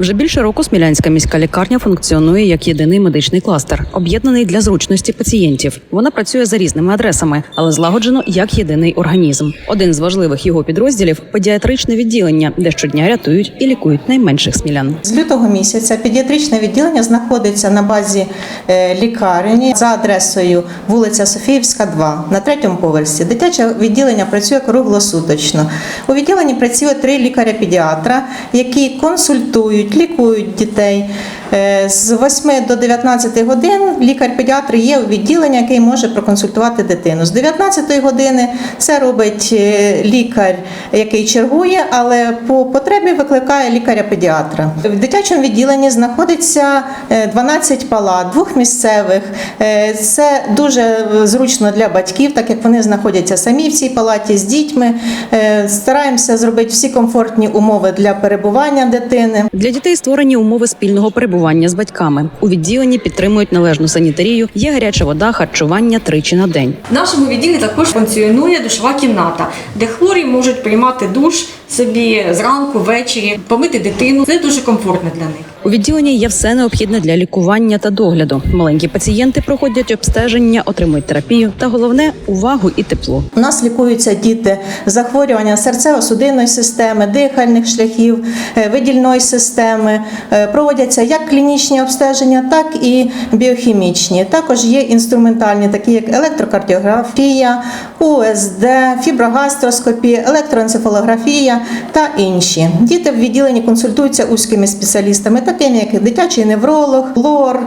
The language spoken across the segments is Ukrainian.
Вже більше року Смілянська міська лікарня функціонує як єдиний медичний кластер, об'єднаний для зручності пацієнтів. Вона працює за різними адресами, але злагоджено як єдиний організм. Один з важливих його підрозділів педіатричне відділення, де щодня рятують і лікують найменших смілян. З лютого місяця педіатричне відділення знаходиться на базі е, лікарні за адресою вулиця Софіївська, 2, на третьому поверсі. Дитяче відділення працює круглосуточно. У відділенні працює три лікаря-педіатра, які консультують, лікують дітей. Е, З 8 до 19 годин лікар-педіатр є у відділенні, який може проконсультувати дитину. З 19 години це робить е, лікар, який чергує, але по потребі викликає лікаря-педіатра. В дитячому відділенні знаходиться е, 12 палат, двох місцевих. Е, Це дуже зручно для батьків, так як вони знаходяться самі в цій палаті з дітьми. Е, Стараємося зробити всі комфортні умови для перебування дитини. Для дітей створені умови спільного перебування з батьками. У відділенні підтримують належну санітарію, є гаряча вода, харчування тричі на день. В нашому відділі також функціонує душова кімната, де хворі можуть приймати душ собі зранку, ввечері, помити дитину. Це дуже комфортно для них. У відділенні є все необхідне для лікування та догляду. Маленькі пацієнти проходять обстеження, отримують терапію та головне увагу і тепло. У нас лікуються діти захворювання серцево-судинної системи, дихальних шляхів, е, видільної системи. Е, Проводяться як клінічні обстеження, так і біохімічні. Також є інструментальні, такі як електрокардіографія, УСД, фіброгастроскопія, електроенцефалографія та інші. Діти в відділенні консультуються узькими спеціалістами, такими як дитячий невролог, лор.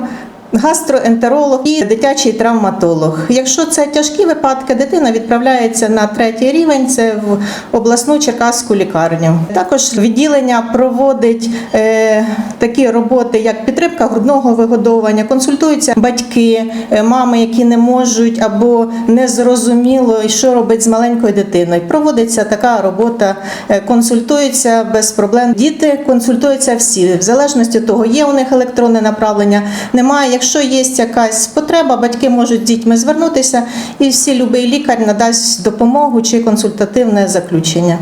Гастроентеролог і дитячий травматолог. Якщо це тяжкі випадки, дитина відправляється на третій рівень, це в обласну черкаську лікарню. Також відділення проводить е, такі роботи, як підтримка грудного вигодовування, консультуються батьки, е, мами, які не можуть або не зрозуміло, що робить з маленькою дитиною. Проводиться така робота, е, консультуються без проблем. Діти консультуються всі, в залежності від того, є у них електронне направлення, немає. Якщо є якась потреба, батьки можуть з дітьми звернутися, і всі любий лікар надасть допомогу чи консультативне заключення.